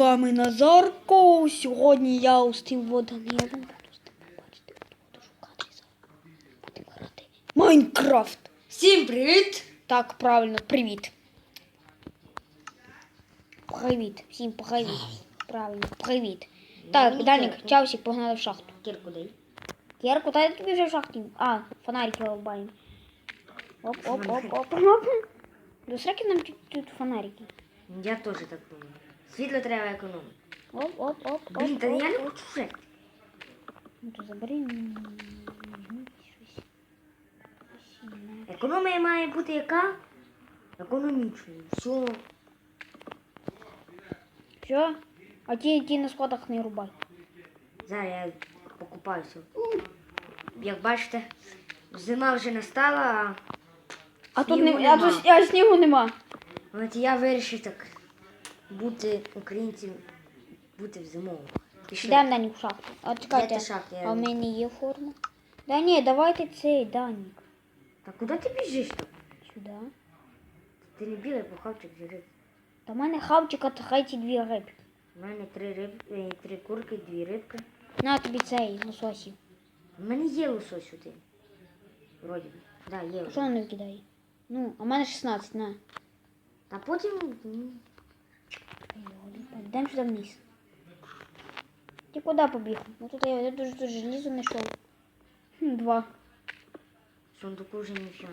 вами Назарко. Сьогодні я у Steam Воданилом буду з тебе бачити, буду шукати зараз. Грати. Майнкрафт. Всім привіт! Так, правильно, привіт. Привіт. Всім привіт. Правильно, привіт. Так, Данік, тепло. Чавсі, погнали в шахту. Кірку дай. Кірку, та я тобі вже в шахті. А, фонарики лобаємо. Оп, оп, оп, оп, оп. Да сраки нам тут, тут фонарики. Я теж так думаю. Світло треба економити. Оп, оп, оп, оп. Блін, та я не хочу жити. Ну то забери. Економія має бути яка? Економічною. Все. Все? А ті, ті на складах не рубай. Зараз я покупаюся. Як бачите, зима вже настала, а А тут не, а, тут, а снігу нема. от я вирішив так бути українцем, бути в зимову. Йдемо Данік в шахту. А чекайте? Я- а в мене є форма. Да ні, давайте цей Данік. Та куди ти біжиш там? Сюди. Ти не білий, похавчик жирить. Та в мене хавчика та хай ці дві рибки. У мене три риб, е, три курки, дві рибки. На тобі цей лососів. У мене є лосось один. Вроді. Да, є. Що не викидає? Ну, а в мене 16, на. Та потім. Йдемо сюди вниз. Ти куди побіг? Ну тут я, я дуже дуже желізо знайшов. Два. в сундуку вже нічого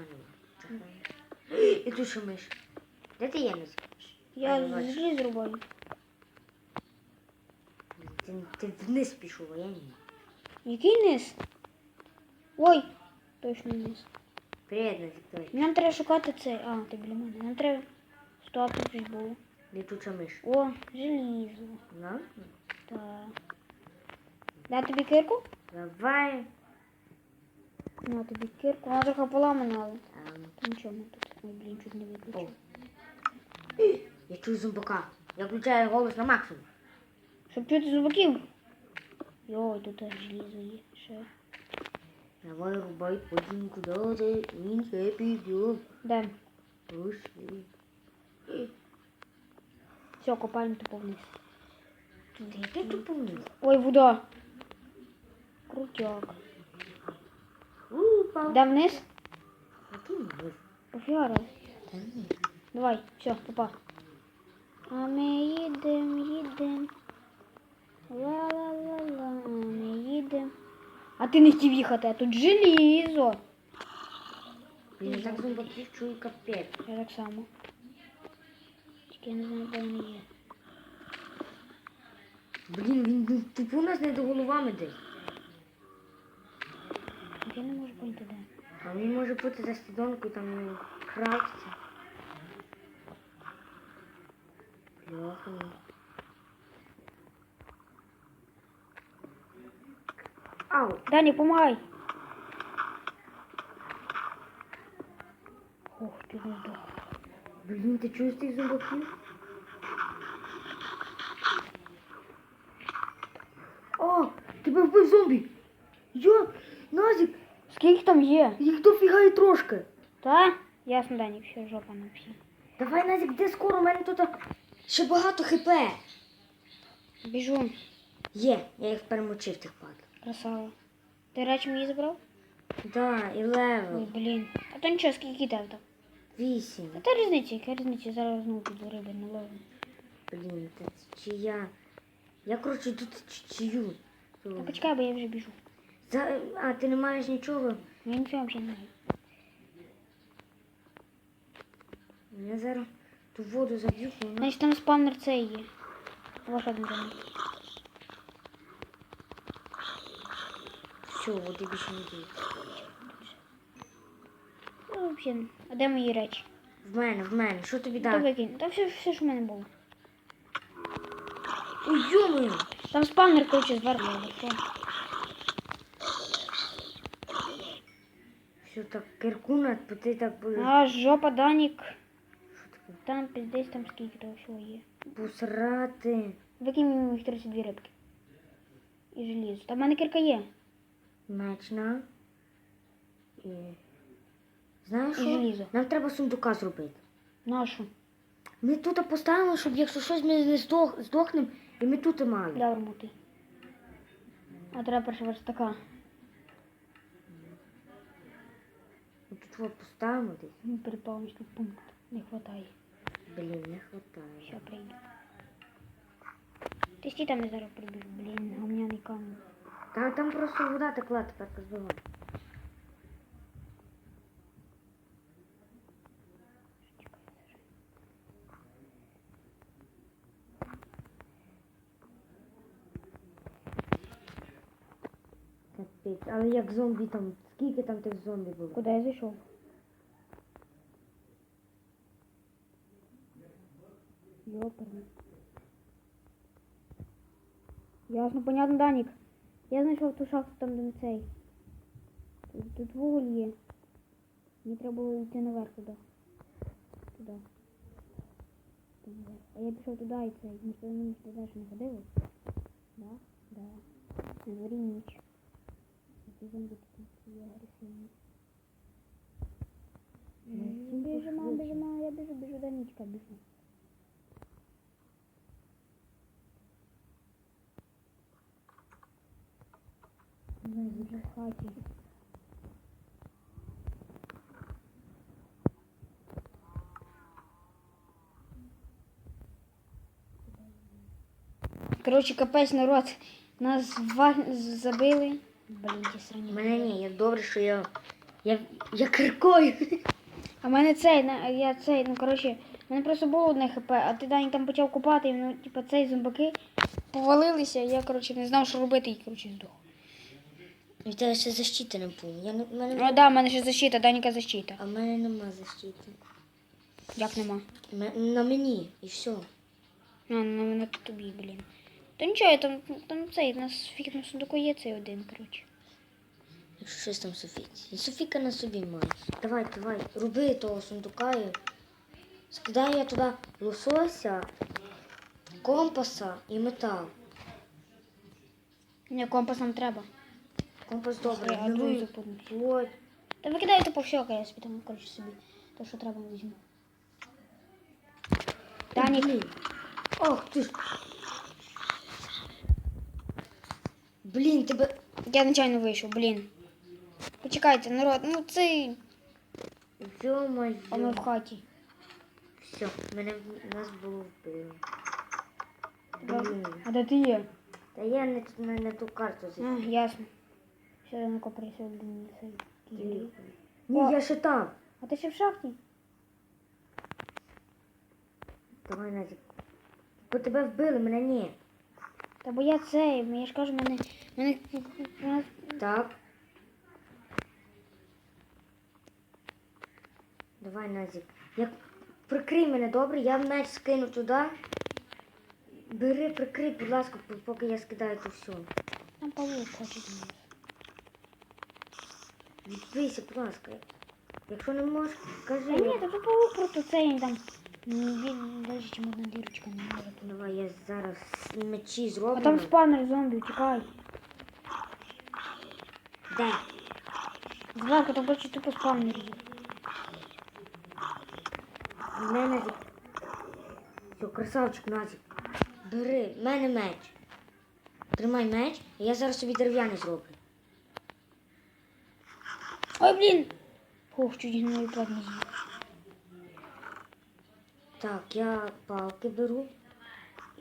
немає. І тут що миш. Де ти є не скажеш? Я А, не бачу. желіз рубаю. Ти, ти вниз пішов, а я ні. Який низ? Ой, точно низ. Привіт, Вікторія. Нам треба шукати цей. А, ти біля мене. Нам треба. Щось було. Літуча миш. О, желізо. На? Так. Дай тобі кирку? Давай. На тобі кирку. Вона трохи поламана, але. Та Нічого не тут. Ой, блін, чуть не виключив. Я чую зомбака. Я включаю голос на максимум. Щоб чути зубаків. Йой, тут теж желізо є. Ще. Давай рубай потім куди він ще піде. Де? Пошли. Все, копаємо тупо вниз. Ти тупо вниз. Ой, вода. Крутяк. Упав. Де вниз? Та ні. Давай, все, попа. А ми їдем, їдем. Ла-ла-ла-ла, ми їдем. А ти не хотів їхати, а тут желізо. Я так зомбаків чую капець. Я так само. Тільки я не знаю, де вони є. Блін, він тупо у нас не до головами десь. Я не можу поняти, де. А він може бути за стідонкою там ну, крафтиться. Бляха. Ау, Дані, помагай. Ох, ти не здох. Блін, ти чуєш тих зомбаків? О, тебе вбив зомбі! Йо, Назік, Скільки там є? їх дофіга і трошки. Та? Ясно, Дані, все, жопа на всі. Давай, Назік, де скоро? У мене тут ще багато хп. Біжу. Є, я їх перемочив тих падлів. Красава. Ти речі мені забрав? Да, і Ой, левел. блін. А то нічого, скільки там там? Вісім. А та різниця, яка різниця? Зараз знову піду риби не ловлю. Блін, та це чия. Я, коротше, тут чи- чию. Та почекай, бо я вже біжу. За... А, ти не маєш нічого? Я нічого взагалі не маю. Я зараз ту воду заб'ю, вона. Значить там спавнер цей є. Один замок. Все, води більше не діє. Ну, взагалі. А де мої речі? В мене, в мене. Що тобі Та викинь. Та все, все, що в мене було. Ой, йомою! Там спавнер, коротше, зверху. Все. Все так, киркуна, бо ти так будеш. А, жопа, Данік. Що таке? Там піздець, там скільки того всього є. Посрати. Викинь мені моїх 32 рибки. І желізо. Та в мене кірка є. Меч на. І... Знаєш І що? желізо. Нам треба сундука зробити. Нашу. Ми тут поставимо, щоб якщо щось ми не здох, здохнемо, і ми тут мали. Добре, мути. А треба перше верстака. Ми тут його поставимо десь. Ну, переплавочний пункт. Не хватає. Блін, не хватає. Ще прийду. Ти стій там я зараз прибіг, блін, гамняний камінь. Там, там просто вода текла, тепер позбивай. Капець, але як зомбі там, скільки там тих зомбі було? Куди я зайшов? Йоперний. Ясно, понятно, Данік. Я знайшов ту шахту там, де не цей. Тут, тут вуголь є. Мені треба було йти наверх туди. Туди. А я пішов туди і цей. Ми ж туди туди далі не ходили. Да? Да. На дворі ніч. Ну, Біжимо, біжимо, я біжу, біжу до нічка, біжу. Не, вже в хаті. Коротше, капець народ. Нас забили. Блін, ті У срані. мене ні, як добре, що я. Я, я киркою. А в мене цей, на- я цей, ну коротше, в мене просто було одне хп, а ти Дані там почав купати, і ну, типу, цей зомбаки повалилися, я, коротше, не знав, що робити, і, коротше, здох. У тебе ще защити не було. Я не, в мене, Ну да, в мене ще защита, Даніка защита. А в мене нема защити. Як нема? Ме- На мені і все. А, ну на тобі, блін. То нічого, там, там цей, у нас фіг на сундуку є цей один, коротше. Щось там Софіці. Софіка на собі має. Давай, давай, роби того сундука і скидаю я туди лосося, компаса і метал. Ні, компас нам треба. Компас добре, а запутався. плоть. Та викидай то по всього, я собі там, коротше, собі. То, що треба, візьму. Данік, Ох ти ж. Блін, тебе. я нечайно вийшов, блін. Почекайте, народ, ну цей. Йо-моє. А ми в хаті. Все, мене нас було вбили. Блін. А де ти є? Та я не, не, не ту карту зі. А, ясно. Ще я до мене Ні, О. я ще там. А ти ще в шахті? Давай, Назік. Бо тебе вбили, мене ні. Та бо я цей, я ж кажу, мене. мене, Так. Давай, Назік. Як прикрий мене добре, я меч скину туди. Бери, прикрий, будь ласка, поки я скидаю це все. там павук хоче. Відбийся, будь ласка. Якщо не можеш, кажи. Та ні, тут павук просто цей там. Він навіть чим одна дірочка не може. Давай, я зараз мечі зроблю. А там спавнер зомбі, тікай. Де? Зверху там бачу тупо спавнер є. В мене. Все, красавчик, Назік. Бери, в мене меч. Тримай меч, і я зараз собі дерев'яний зроблю. Ой, блін! Фух, чуть не з'їв. Так, я палки беру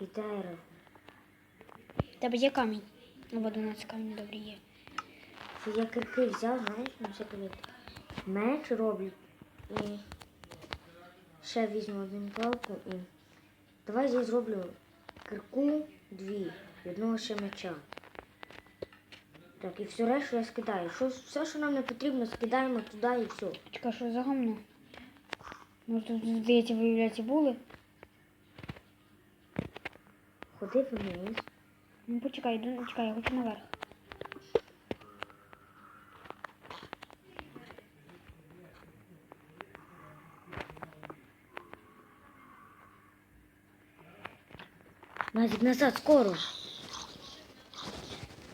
і дерево. Тебе є камінь? Або 12 камінь добре є. Це я кирки взяв, знаєш, на всякий випадок. Меч роблю і ще візьму одну палку і. Давай я зроблю кирку дві і одного ще меча. Так, і все решту я скидаю. Що, все, що нам не потрібно, скидаємо туди і все. Чекай, що за гамно? Може тут здається, виявляється, були? Ходи вниз. Ну почекай, йду, чекай, я хочу наверх. Назик, назад, скоро.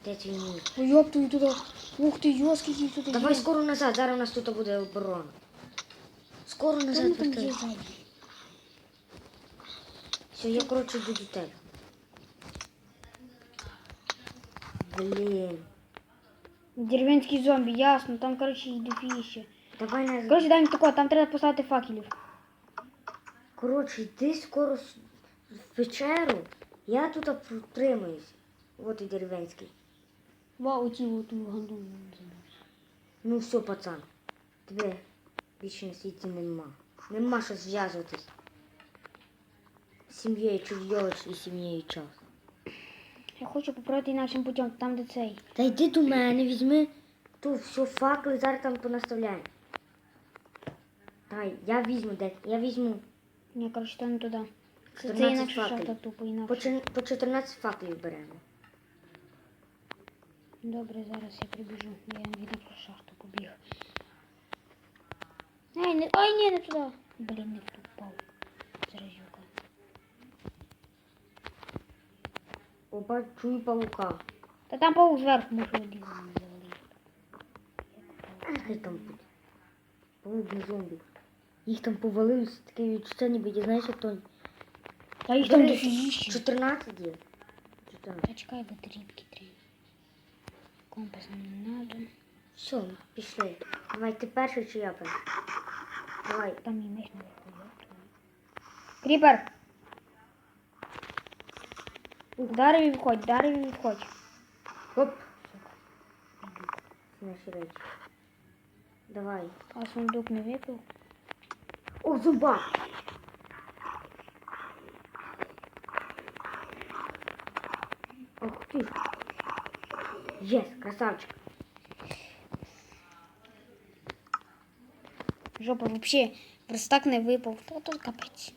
Де твій мій? Ой, ёб твою туди. Ух ти, йо, скільки їх тут є. Давай скоро назад, зараз у нас тут буде оборона. Скоро назад там є Все, я, коротше, йду до тебе. Блін. Деревенський зомбі, ясно, там, коротше, і дофіще. Давай на... Коротше, Данік, тако, там треба поставити факелів. Коротше, йди скоро с- в печеру. Я тут протримаюсь. Вот і деревенський. Вау, ті от ганду. Ну все, пацан. Тебе більше на світі нема. Нема що зв'язуватись. Сім'єю чужйович і сім'єю час. Я хочу попробувати інакшим путем, там де цей. Та йди до мене, візьми ту все факли, зараз там понаставляємо. Дай, я візьму де. Я візьму Ні, коротше, то не туди. Це, це 14 інакше факелів. шахта тупо по, інакше. по 14 факлів беремо. Добре, зараз я прибіжу. Я інакшу шахту побіг. Ай, не... Ой, ні, не туди. Блін, не в ту впав. Заразюка. Опа, чую павука. Та там паук зверху може один. Хай там буде. Павук не зомбі. Їх там повалилось, таке відчуття, ніби я знаєш, як то. Та їх там дофігіще. 14 є. 14. Та чекай, батарейки треба. Компас не надо. Все, пішли. Давай ти перший чи я перший? Давай. Там і миш є. Кріпер! Дарив і входь, дарив і входь. Хоп. Наші речі. Давай. А сундук не випив. О, зуба! Ох ти. Єс, красавчик. Жопа вообще просто так не випав. Та тут капець.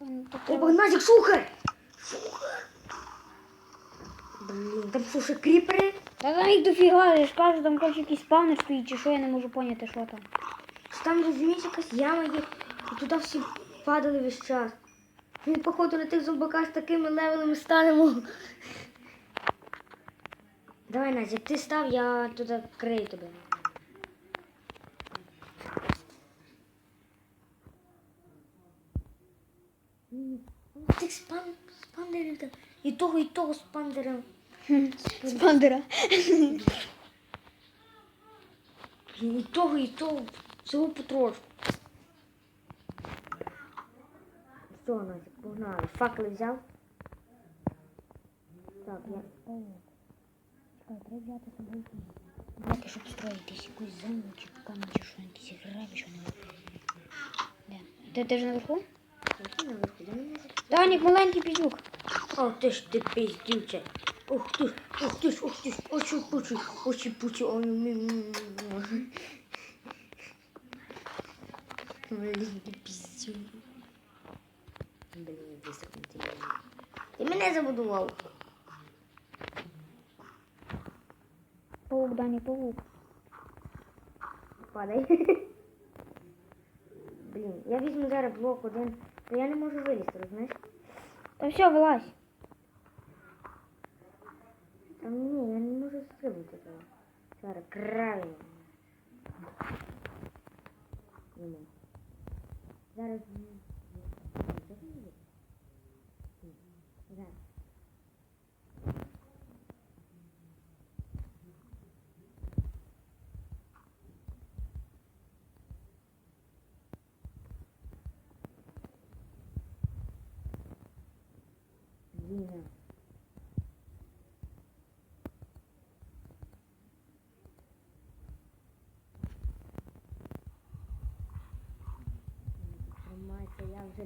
Ну, тут О, треба- Богназик, шухер! Шухер! Блін, там ще кріпери? Та там їх дофіга, я ж кажу, там коротше якийсь спавнер стоїть, чи що я не можу поняти, що там. Що Там, розумієш, якась яма є, і туди всі падали весь час. Ми, походу, на тих зомбаках з такими левелами станемо. Давай, Назік, ти став, я туди крию тебе. Тих спан, спандерів там. І того, і того спандера. Спандера. І того, і того. Всього потрошку. Все, Назік, погнали. Факели взяв. Так, я. Чекай, треба взяти з собою блоки, щоб строїтись якусь чи камінь, чи що, якісь граби, що не Де? Ти, ти вже наверху? Данік, маленький піздюк. О, ти ж ти пиздюче. Ух ти ух ти ж, ух ти ж, очі пучі, очі пучі, ой, мі, мі, мі. Маленький пиздюк. Блін, висохнути. Ти мене забудував. Паук, Данік, паук. Падай. Блін, я візьму зараз блок один, то я не можу вилізти, розумієш? Та все, вилазь. Та ні, я не можу стрибнути того. Зараз правильно. Не можу. Зараз. Зараз.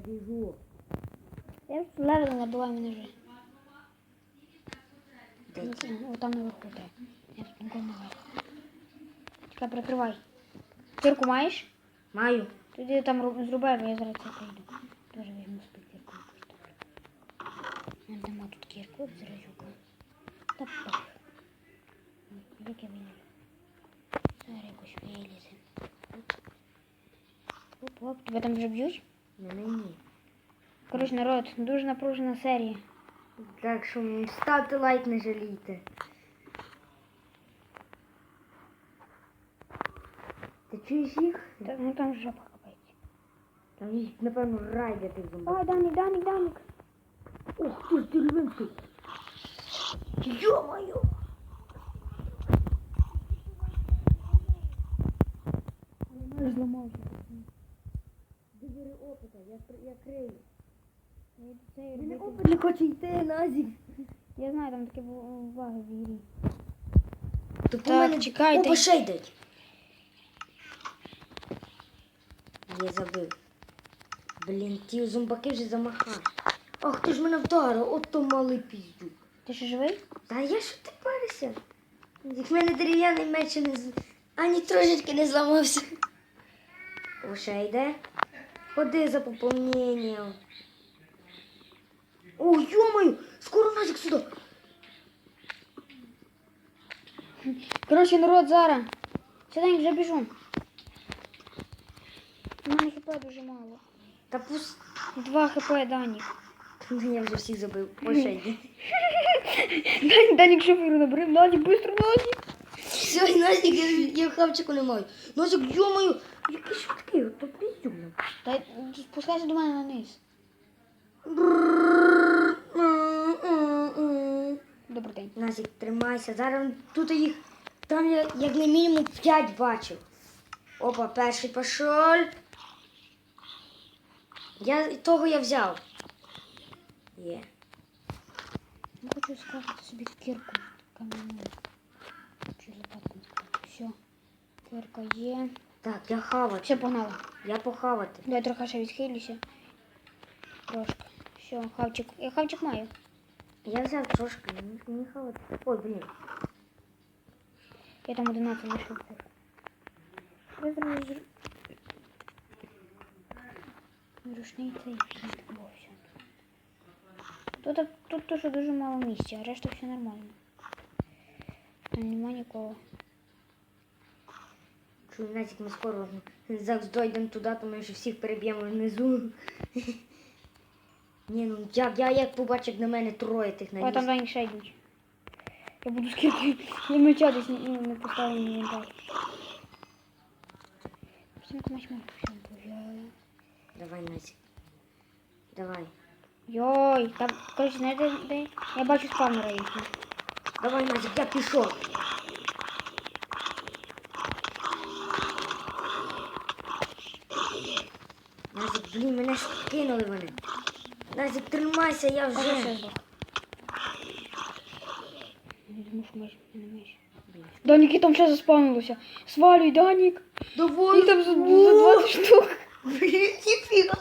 біжу. Я вже левел набиваю мене вже. Де Ну, ти? О, там наверху треба. Я тут нікого не бачу. Чекай, прикривай. Кірку маєш? Маю. Тоді там ру- зрубай, бо я зараз це прийду. Тоже візьму собі кірку якусь добре. У мене нема тут кірку, от зразюка. Та пах. Яке вилізе. Зараз якось вилізе. Оп, оп, тебе там вже б'ють? На мені. Коротше, народ, дуже напружена серія. Так що ставте лайк, не жалійте. Ти чуєш їх? Та, ну там жопа капається. Там їх, напевно, рай для тих зомбаків. Ай, Данік, Данік, Данік. Ух ти ж деревинський. Йо-моє! Зламався. Добери опита, я, я крию. Він опит не хоче йти, Назік. Я знаю, там такі бу- баги в ігрі. Так, Так, чекайте. Опа, ще йдуть. Я забив. Блін, ті зомбаки вже замахали. Ах, ти ж мене вдарив, от то малий піздюк. Ти що живий? Та я що ти паришся? В мене дерев'яний меч не з... ані трошечки не зламався. Ще йде. Ходи за поповненням. О, йомаю! Скоро Назік сюди. Коротше, народ, зараз. Сюди вже біжу. У мене хп дуже мало. Та пусть. Два хп, Данік. Я вже всіх забив. О, ще йде. Данік, Данік шоферу набрив. Быстро, Данік. Все, і я, я хавчику не маю. Назік, йомаю! Який швидкий, то піздюк. Та спускайся до мене на низ. Добрий день. Назік, тримайся. Зараз тут їх там я як не мінімум 5 бачив. Опа, перший пішов. Я того я взяв. Є. Я хочу скрафтити собі кірку кам'яну. Чи лопатку. Все. Кірка є. Так, я хавати. Все, погнали. Я похавати. Давай трохи ще відхилюся. Трошки. Все, хавчик. Я хавчик маю. Я взяв трошки, мені, мені хавати. Ой, блін. Я там 11 лишив. Я зразу зр... Рушний цей О, все. Тут, тут теж дуже мало місця, а решта все нормально. Там нема нікого. Чую, Назік, ми скоро зараз дойдемо туди, то ми вже всіх переб'ємо внизу. Ні, ну як, я як побачив, як на мене троє тих О, там наліз. Данік ще йдуть. Я буду скільки. Я меча десь не, не поставлю на інвентар. Давай, Назік. Давай. Йой, там, коротше, знаєте, де? Я бачу спавнера їхнього. Давай, Назік, я пішов. Назік, блін, мене ж кинули вони. Назік, тримайся, я Вже все вже. здох. Я думаю, що меч, не меч. Данік, і там ще заспавнилося. Свалюй, Данік. Давай. Їх там за, за 20 штук. Блін, ніфіга.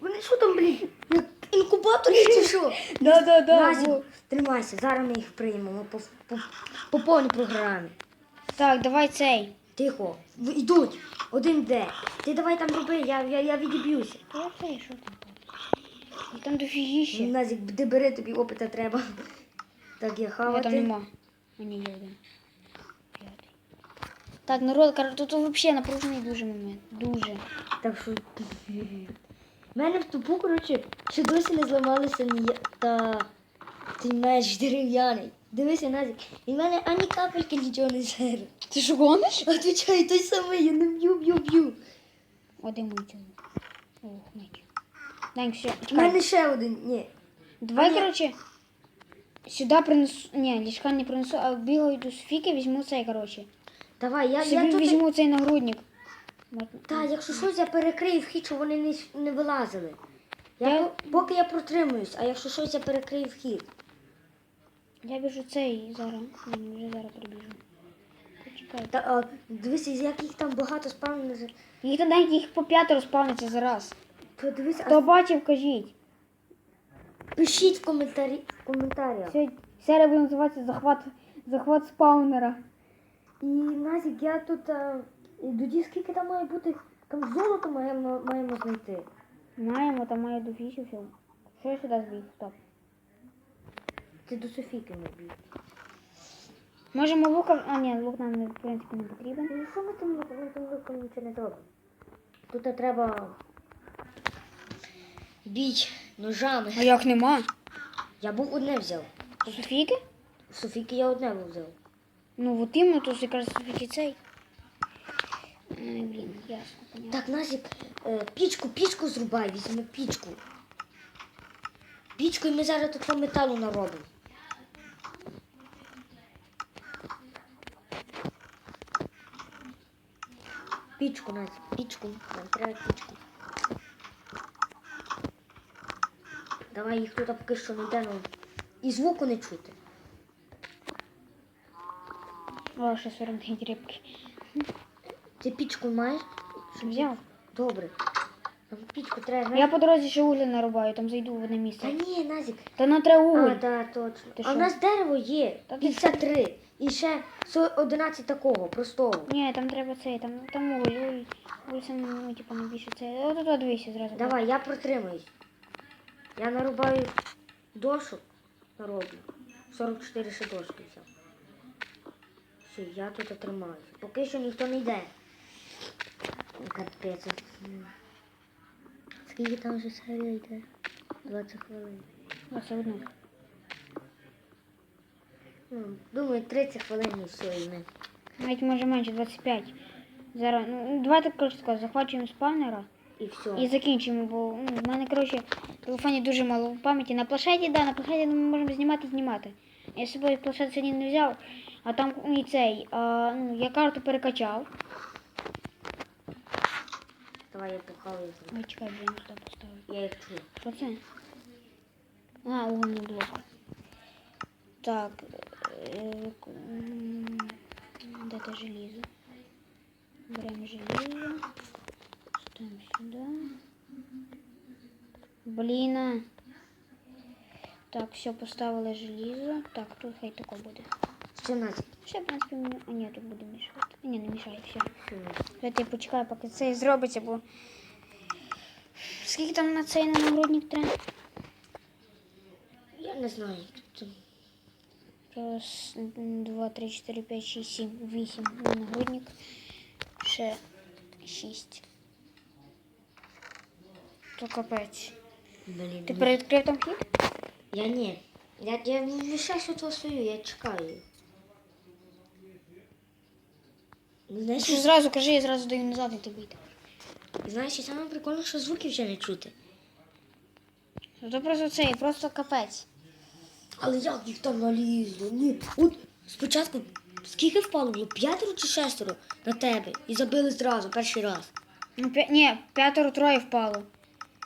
Вони що там, блін? як Інкубаторі чи що? Да, да, да. Назік, тримайся, зараз ми їх приймемо по, по, по повній програмі. Так, давай цей. Тихо, йдуть. Один де. Ти давай там роби, я, я, я відіб'юся. Я цей, що там? Їх Там дофігіще. Назік, де бери тобі опита треба. Так, я Я хавати. там нема. А ні, є один. П'ятий. Так, народ, кор- тут взагалі напружений дуже момент. Дуже. Так що. У мене в тупу, коротше, ще досі не зламалися ні та цей меч дерев'яний. Дивися, Назік, і в мене ані капельки нічого не зере. Ти що гониш? Отвічай, той самий, я не б'ю, б'ю, б'ю. Один мій цілий. Ох, меч. Данік, все, У мене ще один. Ні. Давай, А, ні. короче, сюда принесу. Не, ліжка не принесу, а бігаю до Софіки, візьму цей, короче. Давай, я, Собі я тут. візьму цей нагрудник. Та, якщо щось, я перекрию вхід, щоб вони не, не вилазили. Я, Я- по- Поки я протримуюсь, а якщо щось, я перекрию вхід. Я біжу цей зараз. Ні, вже зараз прибіжу. Почекай. Та, а, дивися, як їх там багато спавнено. Їх тоді їх по п'ятеро спавниться зараз. Подивися, Хто бачив, кажіть. пишіть в, коментарі, в коментарях. Сьогодні серія буде називатися захват, захват спаунера. І Назік, я тут. А, і тоді скільки там має бути? Там золото маємо, маємо знайти. Маємо, там має дофіше все. Що я сюди збіг? Стоп. Ти до Софійки не бій. Можемо лука. А, ні, лук нам в принципі не потрібен. Ну що ми тим луком? Ми тим луком нічого не зробимо. Тут треба. Бій ножами. А як нема? Я був одне взяв. Софійки? Софійки я одне був взяв. Ну, от іменно тут якраз Софійки цей. Ай, блін, ясно, понятно. Так, Назік, е, пічку, пічку зрубай, візьми пічку. Пічку і ми зараз тут по металу наробимо. Пічку, Назік, пічку. Нам треба пічку. Давай їх тут поки що не йде, ну, і звуку не чути. Ще 49 рибки. Ти пічку маєш? Взяв. Добре. Нам пічку треба. Я по дорозі ще угля нарубаю, там зайду в одне Та місце. ні, Назік, Та на треба А, уголь. да, точно. Ти а у нас дерево є. Та ти 53. І ще со- 11 такого, простого. Ні, там треба цей, там, там. Уголь сам, ну, типу, найбільше це. От тут дивися зразу. Давай, я протримаюсь. Я нарубаю дошок, нароблю. 44 ще дошки взяв. Все, я тут тримаюся. Поки що ніхто не йде. Капець. Скільки там вже серія йде? 20 хвилин. А, все одно. Ну, думаю, 30 хвилин і все, і ми. Навіть може менше, 25. Зараз, ну, давайте, коротше сказати, захвачуємо спавнера І все. і закінчимо, бо ну, в мене, коротше, в телефоні дуже мало пам'яті. На планшеті, да, на планшеті ми можемо знімати, знімати. Я з собою планшет сьогодні не взяв, а там і цей, а, ну, я карту перекачав. Давай я похаваю. Ой, чекай, блін, сюди поставив. Я їх чую. Що це? А, угольний блок. Так. Де те желізо? Беремо желізо. Ставимо сюди. Блін. Так, все, поставили желізо. Так, тут хай тако буде. 17. Ще, в принципі, мені... А, ні, тут буде мішати. Ні, не мішає, все. Все. Давайте я почекаю, поки це зробиться, бо. Скільки там на цей на нагрудник треба? Я не знаю. Тут Раз, два, три, чотири, п'ять, шість, сім, вісім на нагрудник. Ще шість. То капець. Блін. Ти передкрив там хід? Я ні. Я, я весь тут стою, я чекаю. Знаєш, Ти зразу кажи, я зразу даю назад, і вийде. знаєш, і саме прикольно, що звуків вже не чути. Ну то просто цей, просто капець. Але як їх там налізло? Ні. От спочатку скільки впало було? П'ятеро чи шестеро на тебе? І забили зразу, перший раз. Ну, п'я... Ні, п'ятеро троє впало.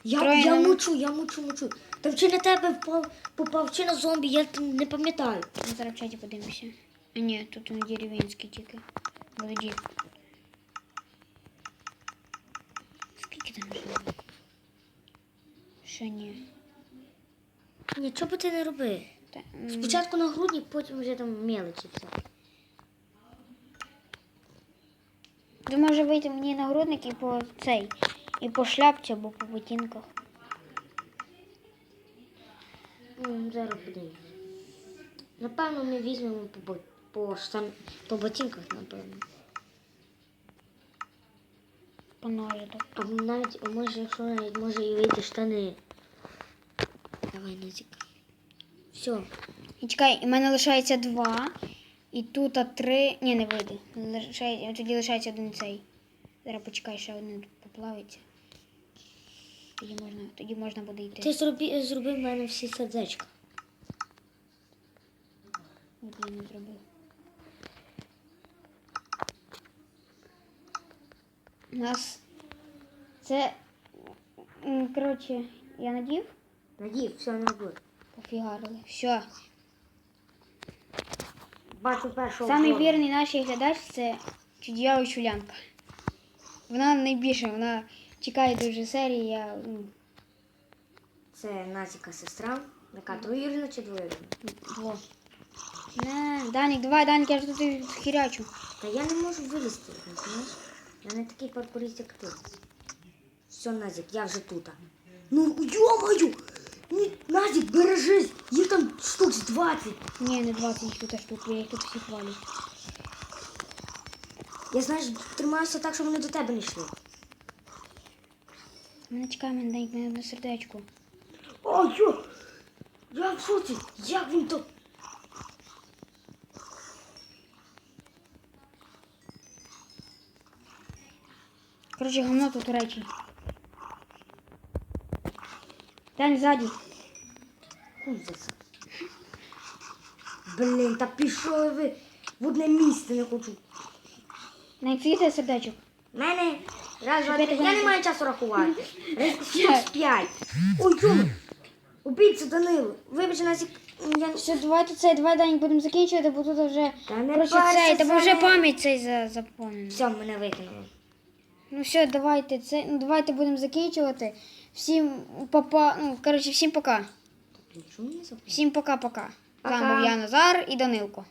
Я, Троє я на- мучу, я мучу, мучу. Там чи на тебе впав, попав, чи на зомбі, я т- не пам'ятаю. Ми зараз в чаті подивимося. А ні, тут він деревенський тільки. Молоді. Скільки там вже? Ще ні. Нічого би ти не роби. Спочатку на грудник, потім вже там мелочі все. Ти може вийти мені на грудник і по цей, і по шляпці або по ботинках. Зараз подивимось. Напевно, ми візьмемо по, по, штан... по ботинках, напевно. По ножиках. А навіть, може, якщо навіть може і вийти штани. Давай, Назік. Все. І чекай, в мене лишається два. І тут а три. Ні, не вийде. Лишає... Тоді лишається один цей. Зараз почекай, ще один поплавиться. Тоді можна, тоді можна буде йти. Ти зроби, зроби в мене всі сердечка. От я не зробив. У нас це. Коротше, я надів, Надій, все не робив. Пофігарили. Все. Бачу першого. Самий вірний наш глядач це Чудіява Чулянка. Вона найбільше, вона чекає дуже серії. Я, ну, Це Назіка сестра. Яка троюрна чи двоюрна? во. Не, Данік, давай, Данік, я ж тут хірячу. Та я не можу вилізти, розумієш? Я не такий паркурист, як ти. Все, Назік, я вже тут. Ну, йомаю! Ні, Назік, бережись! Їх там штук з 20. Ні, не 20 їх тут штук, я їх тут всіх валю. Я знаєш, тримаюся так, щоб вони до тебе не йшли. Мене чекає, мене Данік, мене на сердечку. О, йо! Я в шоці! Як він то? Коротше, говно тут речі. За це. Блін, та пішли ви. В одне місце не хочу. На світе сердечок. Мене раз, два, три. Я не- маю часу рахувати. Раз, п'ять. Ой, чому? Убійця Данило. Вибач на сік... Я... Все, давайте цей, давай Данік будемо закінчувати, бо тут вже. Та не парся, цей, тебе вже пам'ять цей за- заповнена. Все, мене викинули. Ну все, давайте це, ну давайте будемо закінчувати. Всім папа, ну коротше, всім пока. Всім пока-пока. Там був я Назар і Данилко.